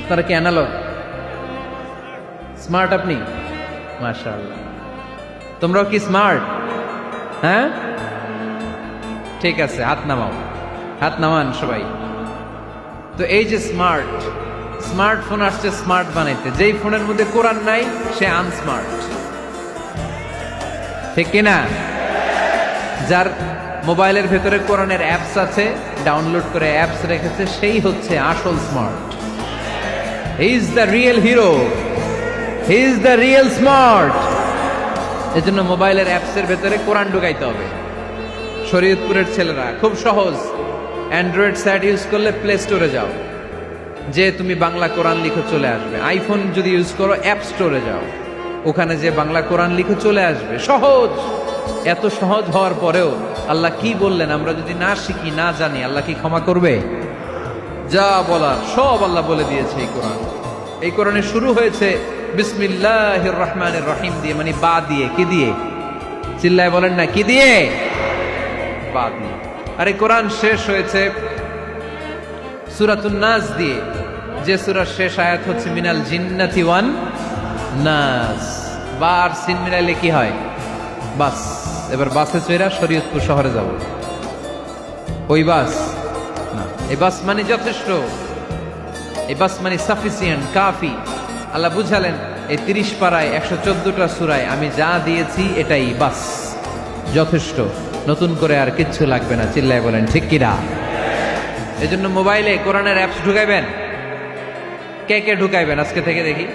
আপনারা কি analogue smart আপনি? মাশাআল্লাহ। তোমরাও কি স্মার্ট হ্যাঁ? ঠিক আছে, হাত নামাও। হাত নামান সবাই। তো এই যে স্মার্ট স্মার্টফোন আসছে স্মার্ট বানাইতে। যেই ফোনের মধ্যে কোরআন নাই, সে আনস্মার্ট ঠিক কিনা যার মোবাইলের ভেতরে কোরআনের অ্যাপস আছে ডাউনলোড করে অ্যাপস রেখেছে, সেই হচ্ছে আসল smart he is the real hero he is the real smart এজন্য মোবাইলের অ্যাপসের ভেতরে কোরআন ঢুকাইতে হবে। শরীয়তপুরের ছেলেরা, খুব সহজ। অ্যান্ড্রয়েড স্যাট ইউজ করলে প্লে স্টোরে যাও। যে তুমি বাংলা কোরআন লিখে চলে আসবে। আইফোন যদি ইউজ করো অ্যাপ স্টোরে যাও। ওখানে যে বাংলা কোরআন লিখে চলে আসবে। সহজ! এত সহজ হওয়ার পরেও আল্লাহ কি বললেন? আমরা যদি না শিখি, না জানি, আল্লাহ কি ক্ষমা করবে? যা বলার সব আল্লাহ বলে দিয়েছে এই কোরআন। এই কোরআনে শুরু হয়েছে বিসমিল্লাহ রহমানের রহিম দিয়ে মানে বা দিয়ে, কি দিয়ে? চিল্লায় বলেন না, কি দিয়ে? বা দিয়ে। আর এই কোরআন শেষ হয়েছে সুরাতুন নাস দিয়ে। যে সুরার শেষ আয়াত হচ্ছে, মিনাল জিন্নাতি ওয়ান নাস। বার সিন মিলাইলে কি হয়? বাস। এবার বাসে চইরা শরীয়তপুর শহরে যাব। ওই বাস। এই বাস মানে যথেষ্ট। এই বাস মানে সাফিসিয়েন্ট, কাফি। আল্লাহ বুঝালেন, এই তিরিশ পাড়ায় একশো চোদ্দটা সুরায় আমি যা দিয়েছি এটাই বাস। যথেষ্ট। নতুন করে আর কিচ্ছু লাগবে না, চিল্লায় বলেন, ঠিক কিরা এই জন্য মোবাইলে কোরআনের অ্যাপস ঢুকাইবেন? কে কে ঢুকাইবেন আজকে থেকে দেখি?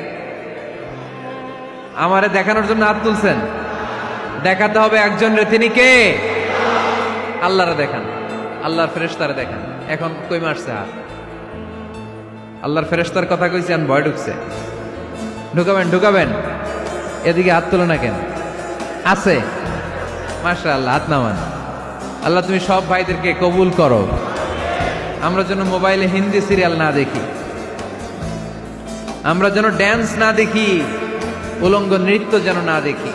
আমারে দেখানোর জন্য হাত তুলছেন? দেখাতে হবে একজন তিনি কে? আল্লাহরে দেখান। আল্লাহর ফেরেশতারে দেখেন। এখন কই মারছে হাত আল্লাহর ফেরেশতার কথা কইছি আমি ভয় ঢুকছে। ঢুকাবেন ঢুকাবেন। এদিকে হাত তুলো না কেন? আছে। মাসা আল্লাহ হাত নামান। আল্লাহ, তুমি সব ভাইদেরকে কবুল করো। আমরা যেন মোবাইলে হিন্দি সিরিয়াল না দেখি। আমরা যেন ড্যান্স না দেখি। উলঙ্গ নৃত্য যেন না দেখি।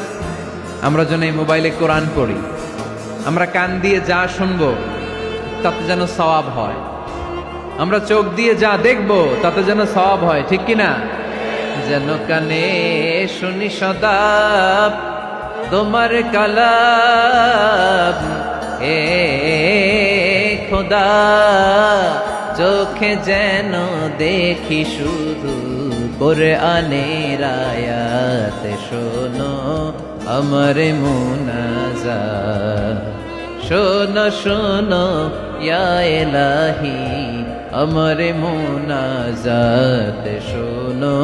আমরা যেন এই মোবাইলে কোরআন পড়ি। আমরা কান দিয়ে যা শুনব তাতে যেন সওয়াব হয়। আমরা চোখ দিয়ে যা দেখব, তাতে যেন সওয়াব হয়, ঠিক কি না যেন কানে শুনি সদা তোমার কালাম এ খোদা, চোখে যেন দেখি শুধু করে আনে আয়াত, শোনো আমার মুনাজা শোনো শোনো এলাহি আমার মুনাজাত শোনো